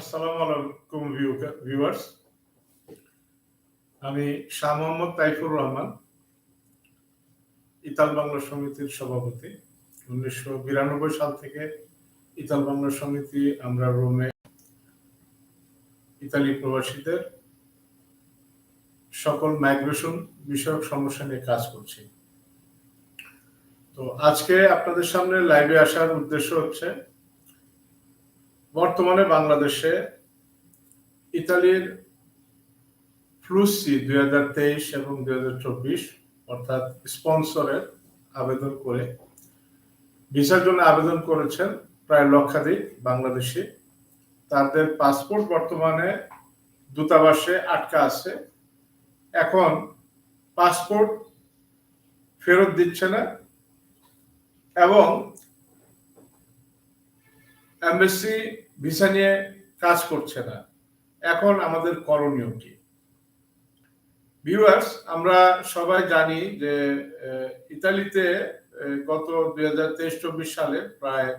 আসসালামু আলাইকুম ভিউয়ার্স আমি শাহ মোহাম্মদ তাইফুর রহমান, ইতাল বাংলা সমিতির সভাপতি। উনিশশো বিরানব্বই সাল থেকে ইতাল বাংলা সমিতি, আমরা রোমে ইতালি প্রবাসীদের সকল মাইগ্রেশন বিষয়ক সমস্যা নিয়ে কাজ করছি। তো আজকে আপনাদের সামনে লাইভে আসার উদ্দেশ্য হচ্ছে বর্তমানে বাংলাদেশে ইতালির ফ্লুসি দুই হাজার তেইশ এবং দুই হাজার চব্বিশ, অর্থাৎ স্পন্সরের আবেদন করে, ভিসার জন্য আবেদন করেছেন প্রায় লক্ষাধিক বাংলাদেশি। তাদের পাসপোর্ট বর্তমানে দূতাবাসে আটকা আছে। এখন পাসপোর্ট ফেরত দিচ্ছে না এবং এমবেসি ভিসা নিয়ে কাজ করছে না। এখন আমাদের করণীয় কি? ভিউয়ার্স আমরা সবাই জানি যে ইতালিতে গত দুই হাজার তেইশ চব্বিশ সালে প্রায়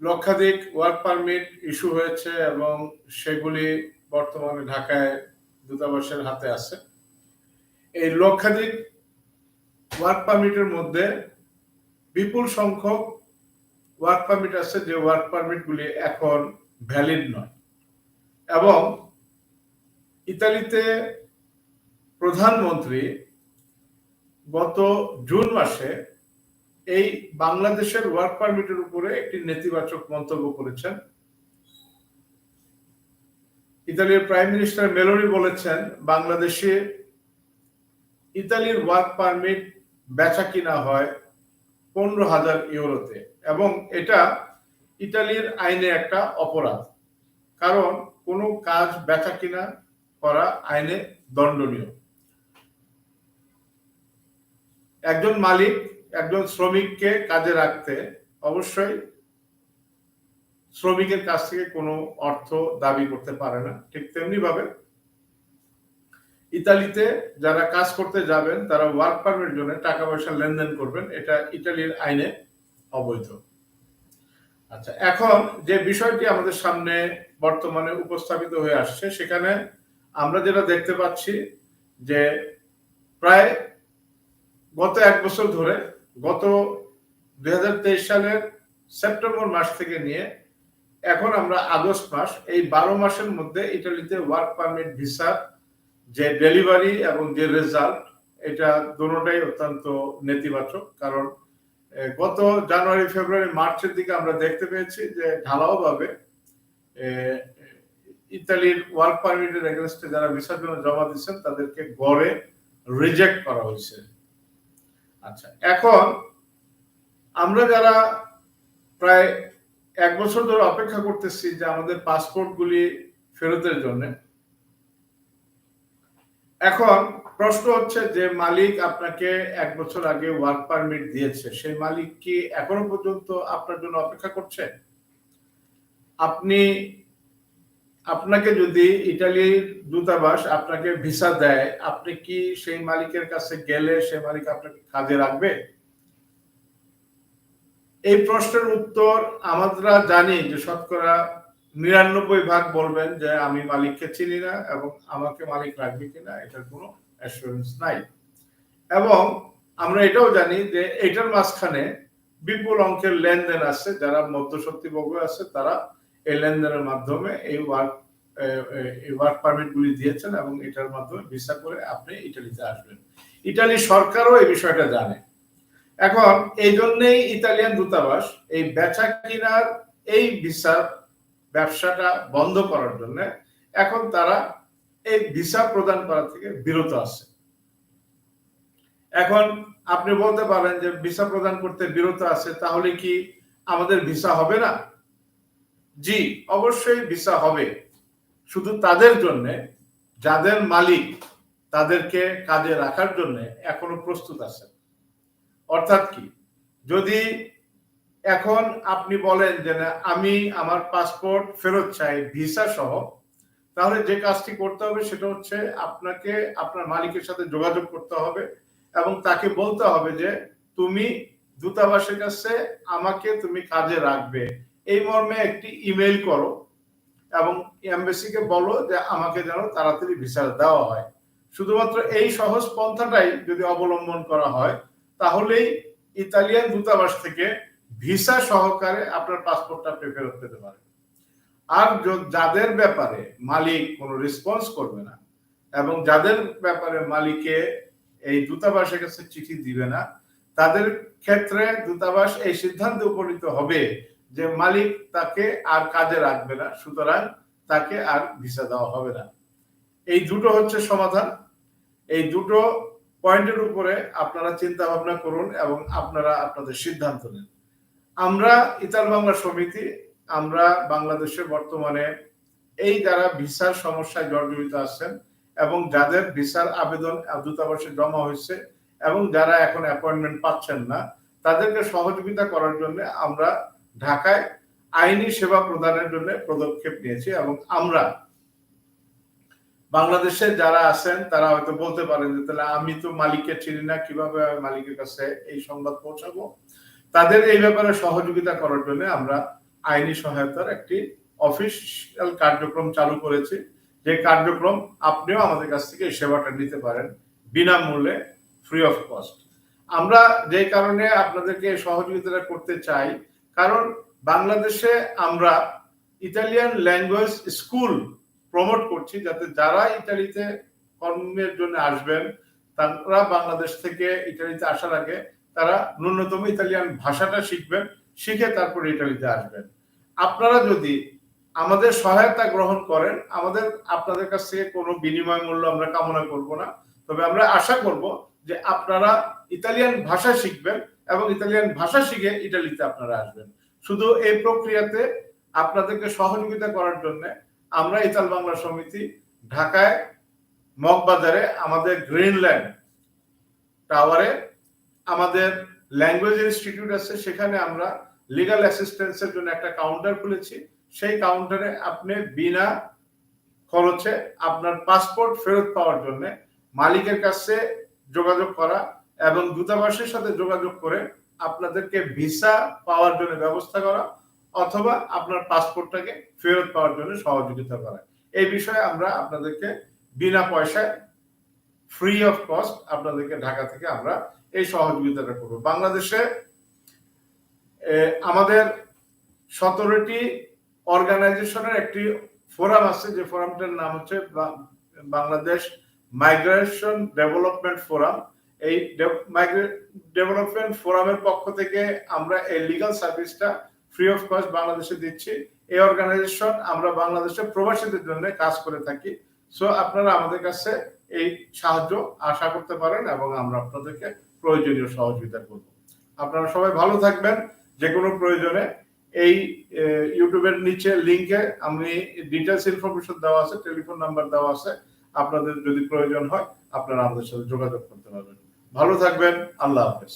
লক্ষাধিক ওয়ার্ক পারমিট ইস্যু হয়েছে এবং সেগুলি বর্তমানে ঢাকায় দূতাবাসের হাতে আছে। এই লক্ষাধিক ওয়ার্ক পারমিটের মধ্যে বিপুল সংখ্যক ওয়ার্ক পারমিট আছে, যে ওয়ার্ক পারমিট গুলি এখন ভ্যালিড নয়। এবং ইতালিতে প্রধানমন্ত্রী গত জুন মাসে এই বাংলাদেশের ওয়ার্ক পারমিটের উপরে একটি নেতিবাচক মন্তব্য করেছেন। ইতালির প্রাইম মিনিস্টার মেলোরি বলেছেন, বাংলাদেশে ইতালির ওয়ার্ক পারমিট বেচা কিনা হয় পনেরো হাজার ইউরোতে। এবং এটা ইটালির আইনে একটা অপরাধ। কারণ কোনো কাজ বেচা কিনা করা আইনে দণ্ডনীয়। একজন মালিক, একজন শ্রমিককে কাজে রাখতে অবশ্যই শ্রমিকের কাছ থেকে কোনো অর্থ দাবি করতে পারে না, ঠিক তেমনি ভাবে ইতালিতে যারা কাজ করতে যাবেন, তারা ওয়ার্ক পারমিট জন্য টাকা পয়সা লেনদেন করবেন, এটা ইটালির আইনে অবৈধ। আচ্ছা এখন যে বিষয়টি আমাদের সামনে বর্তমানে উপস্থাপিত হয়ে আসছে, সেখানে আমরা যেটা দেখতে পাচ্ছি যে প্রায় গত এক বছর ধরে, গত দুই হাজার তেইশ সালের সেপ্টেম্বর মাস থেকে নিয়ে এখন আমরা আগস্ট মাস, এই বারো মাসের মধ্যে ইটালিতে ওয়ার্ক পারমিট ভিসার যে ডেলিভারি এবং যে রেজাল্ট, এটা দুটোটাই অত্যন্ত নেতিবাচক। কারণ গত জানুয়ারি, ফেব্রুয়ারি, মার্চের দিকে আমরা দেখতে পেয়েছি যে ঢালাও ভাবে ইতালির ওয়ার্ক পারমিটের এগেনস্টে যারা ভিসার জন্য জমা দিচ্ছেন তাদেরকে গড়ে রিজেক্ট করা হয়েছে। আচ্ছা এখন আমরা যারা প্রায় এক বছর ধরে অপেক্ষা করতেছি যে আমাদের পাসপোর্ট গুলি ফেরতের জন্য, এখন প্রশ্ন হচ্ছে যে মালিক আপনাকে এক বছর আগে ওয়ার্ক পারমিট দিয়েছে, সেই মালিক কি এখনও পর্যন্ত আপনার জন্য অপেক্ষা করছে? আপনি, আপনাকে যদি ইটালির দূতাবাস আপনাকে ভিসা দেয়, আপনি কি সেই মালিকের কাছে গেলে সেই মালিক আপনাকে কাজে রাখবে? এই প্রশ্নের উত্তর আমরা জানি যে শতকরা নিরানব্বই ভাগ বলবেন যে আমি মালিককে চিনি না এবং আমাকে মালিক রাখবে কিনা, এটার কোনো অ্যাসুরেন্স নাই। এবং আমরা এটাও জানি যে এটার মাঝখানে বিপুল অঙ্কের লেনদেন আছে, যারা মধ্যশক্তিভোগ আছে, তারা এই লেনদেনের মাধ্যমে এই ওয়ার্ক ওয়ার্ক পারমিট গুলি দিয়েছেন এবং এটার মাধ্যমে ভিসা করে আপনি ইটালিতে আসবেন। ইটালি সরকারও এই বিষয়টা জানে। এখন এই জন্যই ইতালিয়ান দূতাবাস এই বেচা কিনার এই ভিসার ব্যবসাটা বন্ধ করার জন্য এখন তারা এই ভিসা প্রদান করা থেকে বিরত আছে। এখন আপনি বলতে পারেন যে ভিসা প্রদান করতে বিরত আছে, তাহলে কি আমাদের ভিসা হবে না? জি, অবশ্যই ভিসা হবে। শুধু তাদের জন্য, যাদের মালিক তাদেরকে কাজে রাখার জন্য এখনও প্রস্তুত আছে অর্থাৎ কি, যদি এখন আপনি বলেন যে না, আমি আমার পাসপোর্ট ফেরত চাই, ভিসা সহ তাহলে যে কাজটি করতে হবে সেটা হচ্ছে আপনাকে আপনার মালিকের সাথে যোগাযোগ করতে হবে এবং তাকে বলতে হবে যে তুমি দূতাবাসের কাছে আমাকে তুমি কাজে রাখবে। এই মর্মে একটি ইমেল করো এবং এমবেসিকে বলো যে আমাকে যেন তাড়াতাড়ি ভিসা দেওয়া হয়। শুধুমাত্র এই সহজ পন্থাটাই যদি অবলম্বন করা হয়, তাহলেই ইতালিয়ান দূতাবাস থেকে ভিসা সহকারে আপনার পাসপোর্টটা আপনি ফেরত পেতে পারেন। আর যাদের ব্যাপারে মালিক কোনো রেসপন্স করবে না, এবং যাদের ব্যাপারে মালিকে এই দূতাবাসের কাছে চিঠি দিবে না, তাদের ক্ষেত্রে দূতাবাস এই সিদ্ধান্তে উপনীত হবে যে মালিক তাকে আর কাজে রাখবে না, সুতরাং তাকে আর ভিসা দেওয়া হবে না। এই দুটো হচ্ছে সমাধান। এই দুটো পয়েন্টের উপরে আপনারা চিন্তা ভাবনা করুন এবং আপনারা আপনাদের সিদ্ধান্ত নেন। আমরা ইতাল বাংলা সমিতি আমরা বাংলাদেশে বর্তমানে এই যারা ভিসার সমস্যায় জর্জরিত আছেন এবং যাদের ভিসার আবেদন দূতাবাসে জমা হয়েছে এবং যারা এখন অ্যাপয়েন্টমেন্ট পাচ্ছেন না, তাদেরকে সহযোগিতা করার জন্য আমরা ঢাকায় আইনি সেবা প্রদানের জন্য পদক্ষেপ নিয়েছি এবং আমরা বাংলাদেশে যারা আছেন, তারা হয়তো বলতে পারেন যে তাহলে আমি তো মালিককে চিনি না, কীভাবে মালিকের কাছে এই সংবাদ পৌঁছাবো? তাদের এই ব্যাপারে সহযোগিতা করার জন্য আমরা আইনি সহায়তার একটি অফিসিয়াল কার্যক্রম চালু করেছি। যে কার্যক্রম আপনিও আমাদের কাছ থেকে সেবাটা নিতে পারেন বিনামূল্যে ফ্রি অফ কস্ট আমরা যে কারণে আপনাদেরকে সহযোগিতাটা করতে চাই, কারণ বাংলাদেশে আমরা ইতালিয়ান ল্যাঙ্গুয়েজ স্কুল প্রমোট করছি যাতে যারা ইতালিতে কর্মের জন্য আসবেন, তারা বাংলাদেশ থেকে ইতালিতে আসার আগে তারা ন্যূনতম ইতালিয়ান ভাষাটা শিখবেন। শিখে তারপর ইটালিতে আসবেন। আপনারা যদি আমাদের সহায়তা গ্রহণ করেন, আমাদের, আপনাদের কাছ থেকে কোনো বিনিময় মূল্য আমরা কামনা করব না। তবে আমরা আশা করব যে আপনারা ইতালিয়ান ভাষা শিখবেন এবং ইতালিয়ান ভাষা শিখে ইটালিতে আপনারা আসবেন। শুধু এই প্রক্রিয়াতে আপনাদেরকে সহযোগিতা করার জন্য আমরা ইতাল বাংলা সমিতি ঢাকায় মগবাজারে আমাদের গ্রিনল্যান্ড টাওয়ারে আমাদের ল্যাঙ্গুয়েজ ইনস্টিটিউট আছে, সেখানে আমরা লিগাল অ্যাসিস্ট্যান্সের জন্য একটা কাউন্টার খুলেছি। সেই কাউন্টারে আপনি বিনা খরচে আপনার পাসপোর্ট ফেরত পাওয়ার জন্য মালিকের কাছে যোগাযোগ করা এবং দূতাবাসের সাথে যোগাযোগ করে আপনাদেরকে ভিসা পাওয়ার জন্য ব্যবস্থা করা অথবা আপনার পাসপোর্টটাকে ফেরত পাওয়ার জন্য সহযোগিতা করা। এই বিষয়ে আমরা আপনাদেরকে বিনা পয়সায় ফ্রি অফ কস্ট আপনাদেরকে ঢাকা থেকে আমরা এই সহযোগিতাটা করব। বাংলাদেশে আমাদের সতেরোটি অর্গানাইজেশনের একটি ফোরাম আছে, যে ফোরামটার নাম হচ্ছে বাংলাদেশ মাইগ্রেশন ডেভেলপমেন্ট ফোরাম। এই ডেভেলপমেন্ট ফোরামের পক্ষ থেকে আমরা এই লিগাল সার্ভিসটা ফ্রি অফ কস্ট বাংলাদেশে দিচ্ছি। এই অর্গানাইজেশন আমরা বাংলাদেশে প্রবাসীদের জন্য কাজ করে থাকি। সো আপনারা আমাদের কাছে এই সাহায্য আশা করতে পারেন এবং আমরা আপনাদেরকে প্রয়োজনীয় সহযোগিতা করব। আপনারা সবাই ভালো থাকবেন যে কোনো প্রয়োজনে। এই ইউটিউবের নিচে লিংকে আমি ডিটেলস ইনফরমেশন দেওয়া আছে টেলিফোন নাম্বার দেওয়া আছে। আপনাদের যদি প্রয়োজন হয়, আপনারা আমাদের সাথে যোগাযোগ করতে পারবেন। ভালো থাকবেন, আল্লাহ হাফেজ।